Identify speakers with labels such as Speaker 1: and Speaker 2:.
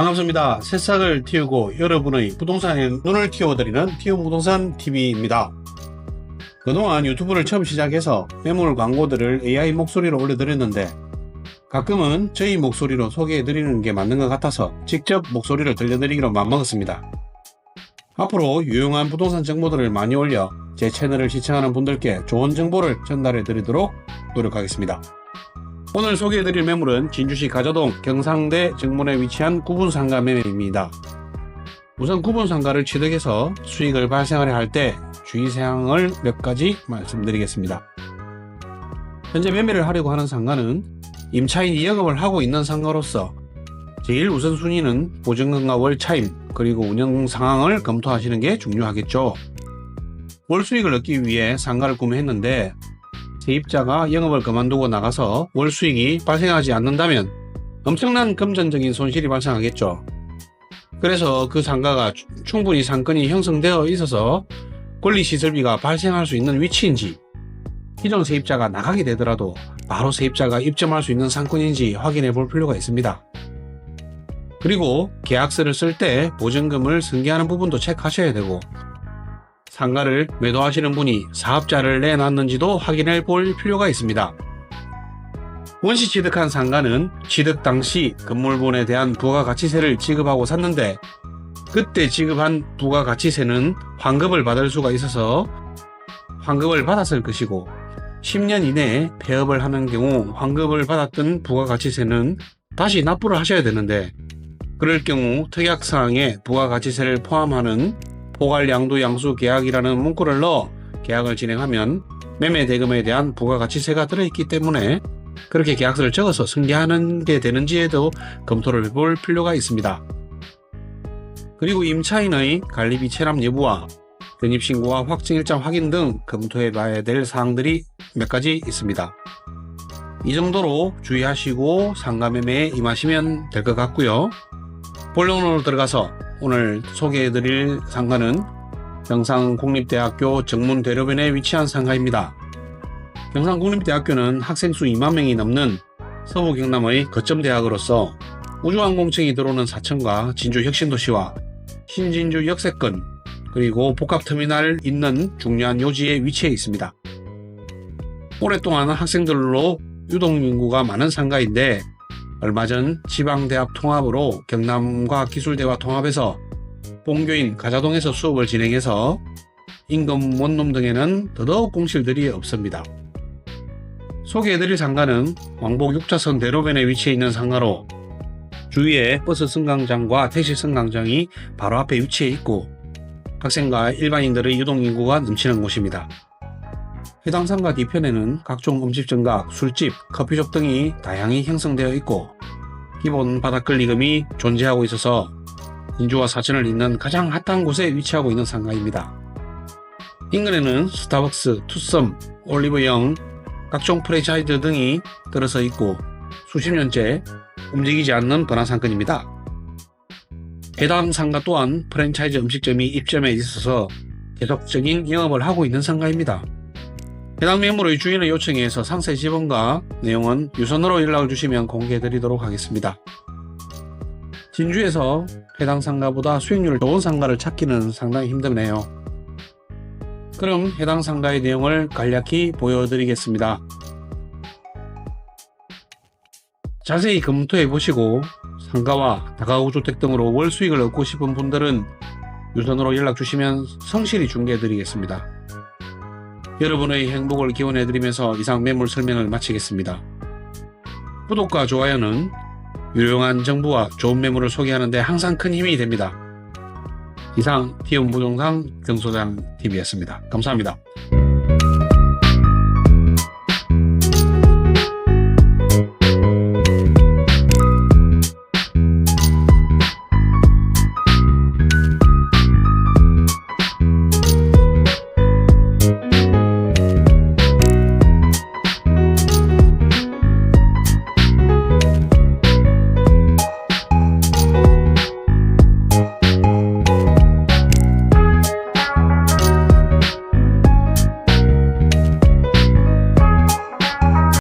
Speaker 1: 반갑습니다. 새싹을 틔우고 여러분의 부동산에 눈을 틔워드리는 틔운 부동산 TV입니다. 그동안 유튜브를 처음 시작해서 매물 광고들을 AI 목소리로 올려드렸는데 가끔은 저희 목소리로 소개해드리는 게 맞는 것 같아서 직접 목소리를 들려드리기로 맘먹었습니다. 앞으로 유용한 부동산 정보들을 많이 올려 제 채널을 시청하는 분들께 좋은 정보를 전달해 드리도록 노력하겠습니다. 오늘 소개해드릴 매물은 진주시 가자동 경상대 정문에 위치한 구분상가 매매입니다. 우선 구분상가를 취득해서 수익을 발생하려 할때 주의사항을 몇 가지 말씀드리겠습니다. 현재 매매를 하려고 하는 상가는 임차인이 영업을 하고 있는 상가로서 제일 우선순위는 보증금과 월 차임 그리고 운영 상황을 검토하시는 게 중요하겠죠. 월 수익을 얻기 위해 상가를 구매했는데 세입자가 영업을 그만두고 나가서 월 수익이 발생하지 않는다면 엄청난 금전적인 손실이 발생하겠죠. 그래서 그 상가가 추- 충분히 상권이 형성되어 있어서 권리시설비가 발생할 수 있는 위치인지 기존 세입자가 나가게 되더라도 바로 세입자가 입점할 수 있는 상권인지 확인해 볼 필요가 있습니다. 그리고 계약서를 쓸 때 보증금을 승계하는 부분도 체크하셔야 되고 상가를 매도하시는 분이 사업자를 내놨는지도 확인해 볼 필요가 있습니다. 원시 취득한 상가는 취득 당시 건물본에 대한 부가가치세를 지급하고 샀는데 그때 지급한 부가가치세는 환급을 받을 수가 있어서 환급을 받았을 것이고 10년 이내에 폐업을 하는 경우 환급을 받았던 부가가치세는 다시 납부를 하셔야 되는데 그럴 경우 특약사항에 부가가치세를 포함하는 포괄 양도 양수 계약이라는 문구를 넣어 계약을 진행하면 매매 대금에 대한 부가가치세가 들어있기 때문에 그렇게 계약서를 적어서 승계하는 게 되는지에도 검토를 해볼 필요가 있습니다. 그리고 임차인의 관리비 체납 여부와 변입신고와 확정일자 확인 등 검토해 봐야 될 사항들이 몇 가지 있습니다. 이 정도로 주의하시고 상가 매매에 임하시면 될 것 같고요. 본론으로 들어가서 오늘 소개해드릴 상가는 경상국립대학교 정문대로변에 위치한 상가입니다. 경상국립대학교는 학생 수 2만 명이 넘는 서부 경남의 거점 대학으로서 우주항공청이 들어오는 사천과 진주 혁신도시와 신진주 역세권 그리고 복합터미널 있는 중요한 요지에 위치해 있습니다. 오랫동안 학생들로 유동인구가 많은 상가인데 얼마 전 지방대학 통합으로 경남과 기술대와 통합해서 본교인 가자동에서 수업을 진행해서 임금 원룸 등에는 더더욱 공실들이 없습니다. 소개해드릴 상가는 왕복 6차선 대로변에 위치해 있는 상가로 주위에 버스 승강장과 택시 승강장이 바로 앞에 위치해 있고 학생과 일반인들의 유동인구가 넘치는 곳입니다. 해당 상가 뒤편에는 각종 음식점과 술집, 커피숍 등이 다양히 형성되어 있고 기본 바닥권리금이 존재하고 있어서 인주와 사천을 잇는 가장 핫한 곳에 위치하고 있는 상가입니다. 인근에는 스타벅스, 투썸, 올리브영, 각종 프랜차이즈 등이 들어서 있고 수십 년째 움직이지 않는 번화상권입니다. 해당 상가 또한 프랜차이즈 음식점이 입점해 있어서 계속적인 영업을 하고 있는 상가입니다. 해당 매물의 주인의 요청에 의해서 상세 지번과 내용은 유선으로 연락을 주시면 공개해 드리도록 하겠습니다. 진주에서 해당 상가보다 수익률 좋은 상가를 찾기는 상당히 힘드네요. 그럼 해당 상가의 내용을 간략히 보여드리겠습니다. 자세히 검토해 보시고 상가와 다가구 주택 등으로 월 수익을 얻고 싶은 분들은 유선으로 연락 주시면 성실히 중개해 드리겠습니다. 여러분의 행복을 기원해 드리면서 이상 매물 설명을 마치겠습니다. 구독과 좋아요는 유용한 정보와 좋은 매물을 소개하는데 항상 큰 힘이 됩니다. 이상 티움 부동산 경소장 TV였습니다. 감사합니다.